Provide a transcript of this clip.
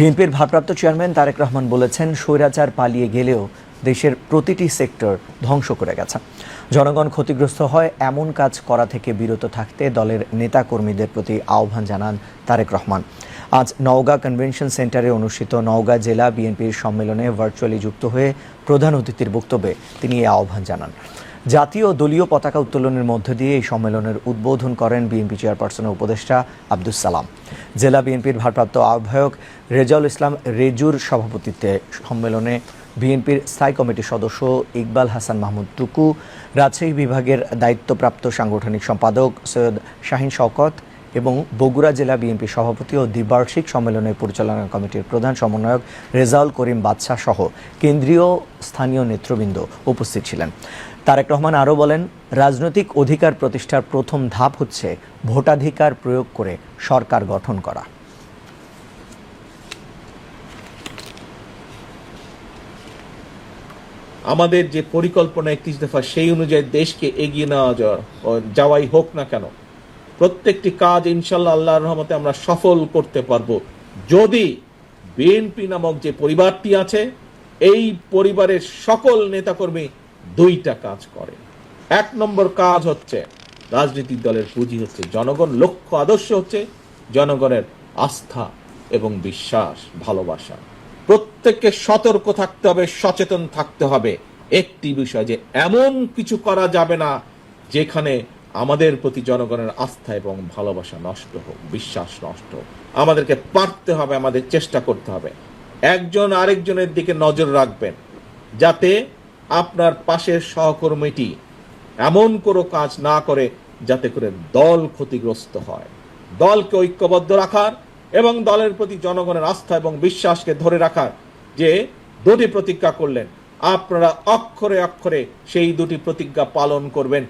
বিএনপির ভারপ্রাপ্ত চেয়ারম্যান তারেক রহমান বলেছেন, স্বৈরাচার পালিয়ে গেলেও দেশের প্রতিটি সেক্টর ধ্বংস করে গেছে। জনগণ ক্ষতিগ্রস্ত হয়, এমন কাজ করা থেকে বিরত থাকতে দলের নেতাকর্মীদের প্রতি আহ্বান জানান তারেক রহমান। আজ নওগাঁ কনভেনশন সেন্টারে অনুষ্ঠিত নওগাঁ জেলা বিএনপির সম্মেলনে ভার্চুয়ালি যুক্ত হয়ে প্রধান অতিথির বক্তব্যে তিনি এই আহ্বান জানান। জাতীয় দলীয় পতাকা উত্তোলনের মধ্য দিয়ে এই সম্মেলনের উদ্বোধন করেন বিএনপি চেয়ারপারসনের উপদেষ্টা আব্দুল সালাম। জেলা বিএনপির ভারপ্রাপ্ত আহ্বায়ক রেজাউল ইসলাম রেজুর সভাপতিত্বে সম্মেলনে বিএনপির স্থায়ী কমিটির সদস্য ইকবাল হাসান মাহমুদ টুকু রাজশাহী বিভাগের দায়িত্বপ্রাপ্ত সাংগঠনিক সম্পাদক সৈয়দ শাহিন শওকত এবং বগুড়া জেলা বিএনপি সভাপতি ও দ্বিবার্ষিক সম্মেলনের পরিচালনা কমিটির প্রধান সমন্বয়ক রেজাউল করিম বাদশাহ সহ কেন্দ্রীয় স্থানীয় নেতৃবৃন্দ উপস্থিত ছিলেন। তারেক রহমান আরও বলেন, রাজনৈতিক অধিকার প্রতিষ্ঠার প্রথম ধাপ হচ্ছে ভোটাধিকার প্রয়োগ করে সরকার গঠন করা। আমাদের যে পরিকল্পনা একত্রিশ দফা সেই অনুযায়ী দেশকে এগিয়ে নেওয়া যাওয়া- যাওয়াই হোক না কেন প্রত্যেকটি কাজ ইনশাল্লাহ আল্লাহর রহমতে আমরা সফল করতে পারব। যদি বিএনপি নামক যে পরিবারটি আছে, এই পরিবারের সকল নেতাকর্মী দুইটা কাজ করে। এক নম্বর কাজ হচ্ছে, রাজনৈতিক দলের পুঁজি হচ্ছে জনগণ, লক্ষ্য আদর্শ হচ্ছে জনগণের আস্থা এবং বিশ্বাস, ভালোবাসা। প্রত্যেককে সতর্ক থাকতে হবে, সচেতন থাকতে হবে। একটি বিষয় যে এমন কিছু করা যাবে না যেখানে আমাদের প্রতি জনগণের আস্থা এবং ভালোবাসা নষ্ট হোক, বিশ্বাস নষ্ট হোক। আমাদেরকে পারতে হবে, আমাদের চেষ্টা করতে হবে। একজন আরেকজনের দিকে নজর রাখবেন, যাতে আপনার পাশের সহকর্মীটি এমন কোনো কাজ না করে যাতে করে দল ক্ষতিগ্রস্ত হয়। দলকে ঐক্যবদ্ধ রাখার এবং দলের প্রতি জনগণের আস্থা এবং বিশ্বাসকে ধরে রাখার যে দুটি প্রতিজ্ঞা করলেন, আপনারা অক্ষরে অক্ষরে সেই দুটি প্রতিজ্ঞা পালন করবেন।